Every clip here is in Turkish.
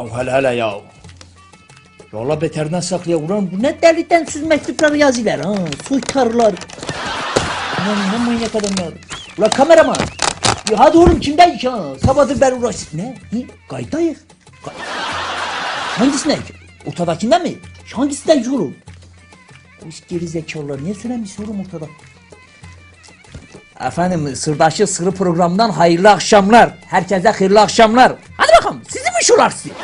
Ya hele hele ya. Ya Allah beterden saklaya ulan bu ne deliden siz mektupları yazılar ha. Soytarlar. Ulan ne manyak adamlar. Ulan kameraman. Ya hadi oğlum kimdeyik ha? Sabahdır ben uğraştık. Ne? Ne? Kayıttayız. Kay Hangisine? Ortadakinde mi? Hangisinde oğlum? Bu iş geri zekalılar niye söylemiş oğlum ortada? Efendim Sırdaşı Sırrı programından hayırlı akşamlar. Herkese hayırlı akşamlar. Hadi bakalım sizi mi şular sizi?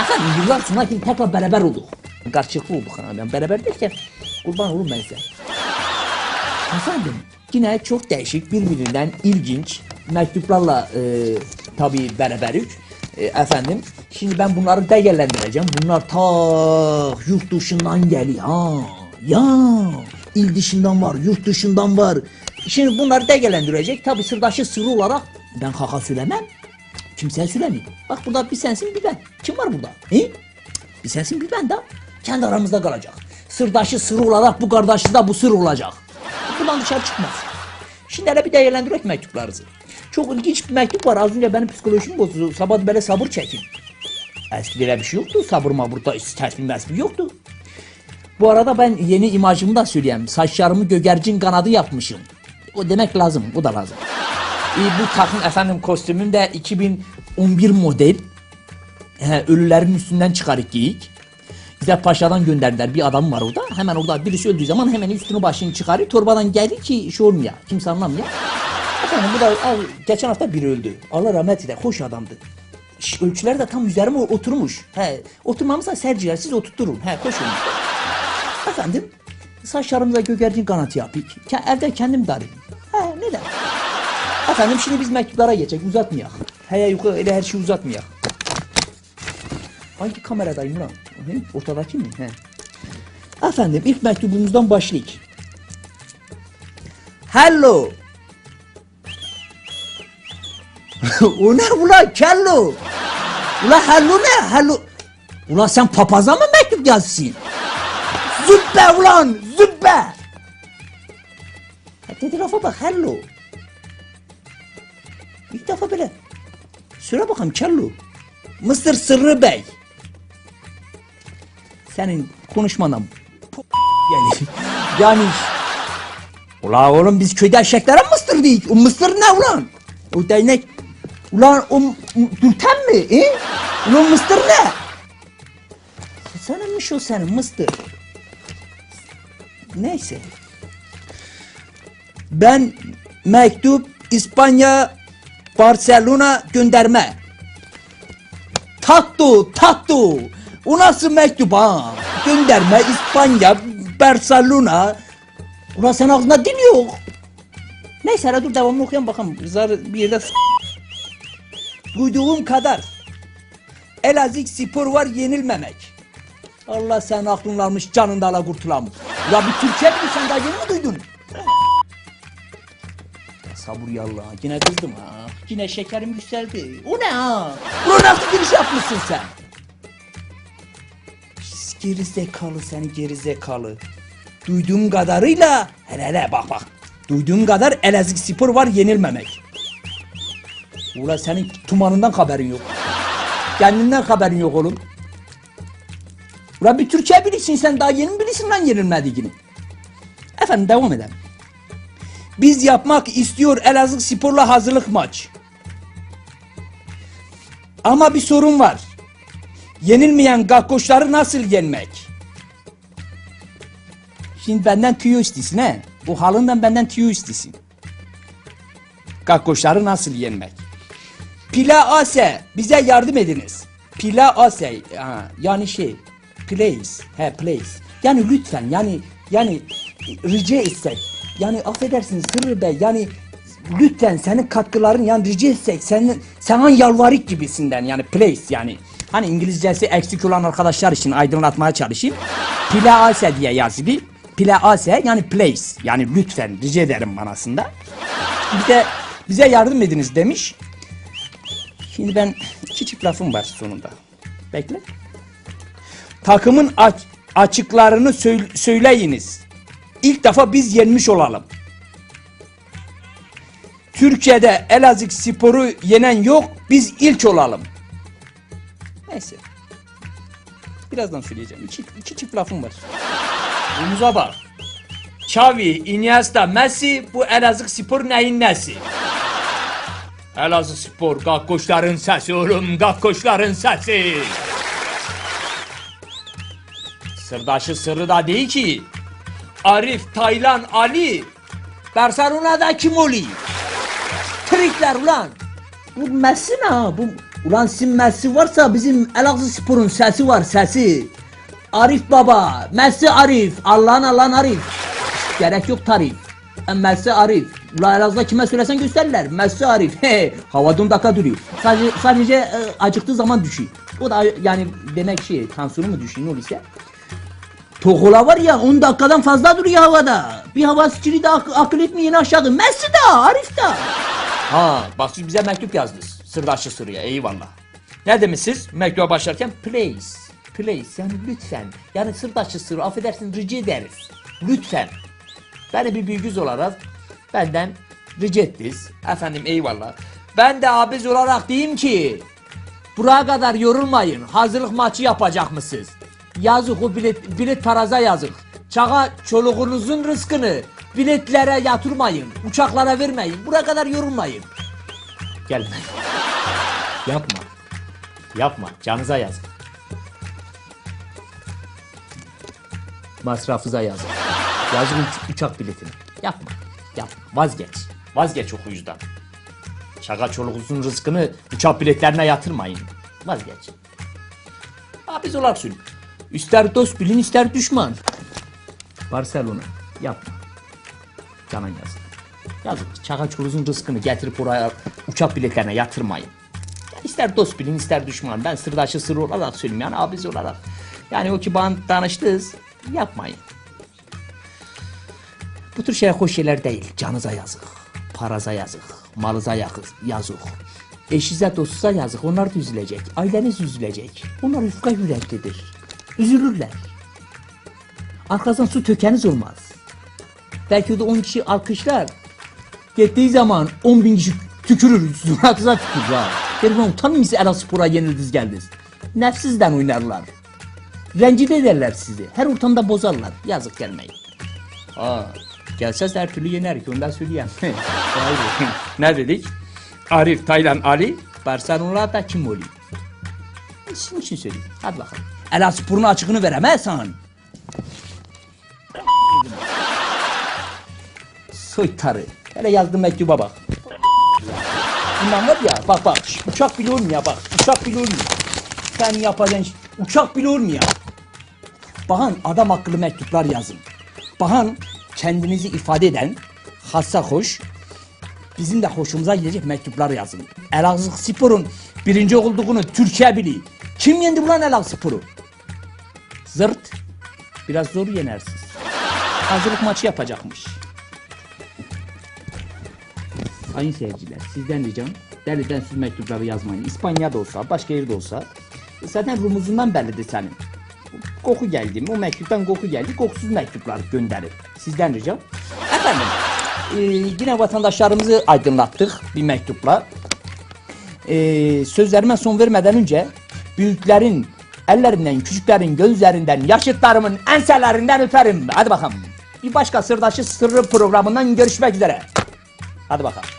Efendim yıllar sonra ki tekrar beraber olduk. Karşılıklı olduk ha. Ben beraber derken kurban olurum ben size. Efendim yine çok değişik birbirinden ilginç mektuplarla e, tabi beraberik. E, efendim şimdi ben bunları değerlendireceğim. Bunlar ta yurt dışından geliyor. Ya il dışından var, yurt dışından var. Şimdi bunları değerlendirecek. Tabi sırdaşı sırrı olarak ben kaka söylemem. Kimseye söylemeyeyim. Bak burada bir sensin bir ben. Kim var burada? He? Bir sensin bir ben de. Kendi aramızda kalacak. Sırdaşı sır olarak bu kardeşinde bu sır olacak. Bundan dışarı çıkmaz. Şimdi hele bir değerlendirek mektuplarınızı. Çok ilginç bir mektup var. Az önce benim psikolojim bozuldu. Sabah böyle sabır çekin. Eskide öyle bir şey yoktu. Sabır maburda teslim mesbir yoktu. Bu arada ben yeni imajımı da söyleyeyim. Saçlarımı gögercin kanadı yapmışım. O demek lazım. O da lazım. E, bu takım efendim kostümüm de 2011 model. He, ölülerin üstünden çıkarık giyik. Bize paşadan gönderdiler bir adam var orada. Hemen orada birisi öldüğü zaman hemen üstünü başını çıkarıyor. Torbadan geldi ki şey olmuyor. Kimse anlamıyor. Efendim bu da al, geçen hafta biri öldü. Allah rahmet eylesin. Hoş adamdı. Şş, ölçüler de tam üzerime oturmuş. He, oturmamızsa serciler siz oturtturun. He, koşun. Efendim saçlarımıza gögercin kanatı yapayım. Ke- evde kendim darayım. He, neden? Efendim şimdi biz mektuplara geçecek uzatmayak. Heye yukarı öyle her şeyi uzatmayak. Hangi kameradayım lan? Ortadaki mi? He. Efendim ilk mektubumuzdan başlayık. Hello. o ne ulan kello? Ulan hello ne? Hello. Ulan sen papaza mı mektup yazsın? Züppe ulan züppe. Ha, Dedi lafa bak hello. İlk defa böyle. Söyle bakalım kello. Mısır Sırrı Bey. Senin konuşmadan p- yani yani Ula oğlum biz köyde eşeklere mısır değil. O mısır ne ulan? O değnek Ulan o dürten mi? E? Ulan mısır ne? Seninmiş o senin mısır. Neyse. Ben mektup İspanya Barcelona gönderme. Tatlı tatlı. O nasıl mektup ha? Gönderme İspanya Barcelona. Ulan sen ağzında dil yok. Neyse hele dur devamını okuyalım bakalım. Zar bir yerde Duyduğum kadar Elazığ spor var yenilmemek. Allah sen aklın almış canında ala kurtulamam. Ya bir Türkiye mi sen daha yeni mi duydun? Sabır yallah yine kızdım ha. Yine şekerim yükseldi. O ne ha? Ulan nasıl giriş yapmışsın sen? Pis Geri zekalı seni geri zekalı. Duyduğum kadarıyla hele hele bak bak. Duyduğum kadar Elazığ spor var yenilmemek. Ulan senin tumanından haberin yok. Kendinden haberin yok oğlum. Ulan bir Türkiye bilirsin sen daha yeni mi bilirsin lan yenilmediğini. Efendim devam edelim. Biz yapmak istiyor Elazığ Spor'la hazırlık maç. Ama bir sorun var. Yenilmeyen gakkoşları nasıl yenmek? Şimdi benden tüyo istesin he. Bu halından benden tüyo istesin. Gakkoşları nasıl yenmek? Pila Ase bize yardım ediniz. Pila Ase yani şey please he please yani lütfen yani yani rica etsek yani affedersiniz Sırrı Bey yani lütfen senin katkıların yani rica etsek senin sana yalvarık gibisinden yani please yani hani İngilizcesi eksik olan arkadaşlar için aydınlatmaya çalışayım. Pila Ase diye yazılı. Pila Ase yani please yani lütfen rica ederim manasında. Bir de bize yardım ediniz demiş. Şimdi ben iki çift lafım var sonunda. Bekle. Takımın aç- açıklarını söyle- söyleyiniz. İlk defa biz yenmiş olalım. Türkiye'de Elazığ sporu yenen yok, biz ilk olalım. Neyse. Birazdan söyleyeceğim. İki, iki çift lafım var. Umuza bak. Xavi, Iniesta, Messi bu Elazığ spor neyin nesi? Elazığ spor gakkoşların sesi oğlum gakkoşların sesi. Sırdaşı sırrı da değil ki. Arif, Taylan, Ali. Barcelona'da kim oluyor? Trikler ulan. Bu Messi ne ha? Bu ulan sizin Messi varsa bizim Elazığ Spor'un sesi var sesi. Arif baba, Messi Arif, Allah'ın Allah'ın Arif. Gerek yok tarif. E, Messi Arif. Ulan Elazığ'da kime söylesen gösterirler. Messi Arif. Havada 10 dakika duruyor. Sadece, sadece e, acıktığı zaman düşüyor. O da yani demek şey tansiyonu mu düşüyor ne oluyorsa. Tokola var ya 10 dakikadan fazla duruyor havada. Bir hava sıçrı da ak- akıl etmiyor yine aşağıda. Messi de Arif de. Ha bak siz bize mektup yazdınız. Sırdaşı sırıya eyvallah. Ne demişsiniz? Mektuba başlarken please. Please yani lütfen. Yani sırdaşı sırrı affedersiniz rica ederiz. Lütfen. Beni bir büyüğüz olarak benden rica ettiniz. Efendim eyvallah. Ben de abiz olarak diyeyim ki Buraya kadar yorulmayın. Hazırlık maçı yapacak mısınız? Yazık o bilet, bilet paraza yazık. Çağa çoluğunuzun rızkını biletlere yatırmayın. Uçaklara vermeyin. Buraya kadar yorulmayın. Gelme. Yapma. Yapma. Canınıza yazık. Masrafınıza yazık. Yazın uç- uçak biletini. Yapma. Yapma. Vazgeç. Vazgeç okuyucudan. Şaka çoluğunuzun rızkını uçak biletlerine yatırmayın. Vazgeç. Ha biz olarak söyleyeyim. İster dost bilin ister düşman. Barcelona yapma. Cana yazık. Yazık. Çaka çoluğunuzun rızkını getirip oraya uçak biletlerine yatırmayın. Yani ister dost bilin ister düşman. Ben sırdaşı sır olarak söyleyeyim yani abiz olarak. Yani o ki bana danıştınız yapmayın. Bu tür şeyler hoş şeyler değil. Canıza yazık. Paraza yazık. Malıza yazık. Eşinize dostunuza yazık. Onlar da üzülecek. Aileniz üzülecek. Onlar yufka yüreklidir. Üzülürler. Arkasından su tökeniz olmaz. Belki de 10 kişi alkışlar. Gittiği zaman 10 bin kişi tükürür. Suratınıza tükürür ha. Derim lan utanmıyor musun Elazığ Spor'a yenildiniz geldiniz. Nefsizden oynarlar. Rencide ederler sizi. Her ortamda bozarlar. Yazık gelmeyin. Aa, gelseniz her türlü yener ki ondan söyleyeyim. Ne dedik? Arif, Taylan, Ali, Barcelona'da kim oluyor? Sizin için söyleyeyim. Hadi bakalım. Elazığ Spor'un açıkını veremezsen. Soytarı. Hele yazdığım mektuba bak. Bundan var ya bak bak uçak bile olmuyor bak uçak bile olmuyor. Sen yapacaksın uçak bile olmuyor. Bakın adam akıllı mektuplar yazın. Bakın kendinizi ifade eden hassa hoş bizim de hoşumuza gidecek mektuplar yazın. Elazığ Spor'un birinci olduğunu Türkiye biliyor. Kim yendi bulan Elazığ Spor'u? Zırt. Biraz zor yenersiniz. Hazırlık maçı yapacakmış. Sayın seyirciler sizden ricam derliden siz mektupları yazmayın. İspanya'da olsa başka yerde olsa zaten rumuzundan bellidir senin. Koku geldi mi o mektuptan koku geldi kokusuz mektuplar gönderin. Sizden ricam. Efendim e, yine vatandaşlarımızı aydınlattık bir mektupla. E, sözlerime son vermeden önce büyüklerin ellerinden küçüklerin gözlerinden yaşıtlarımın enselerinden öperim. Hadi bakalım. Bir başka sırdaşı sırrı programından görüşmek üzere. Hadi bakalım.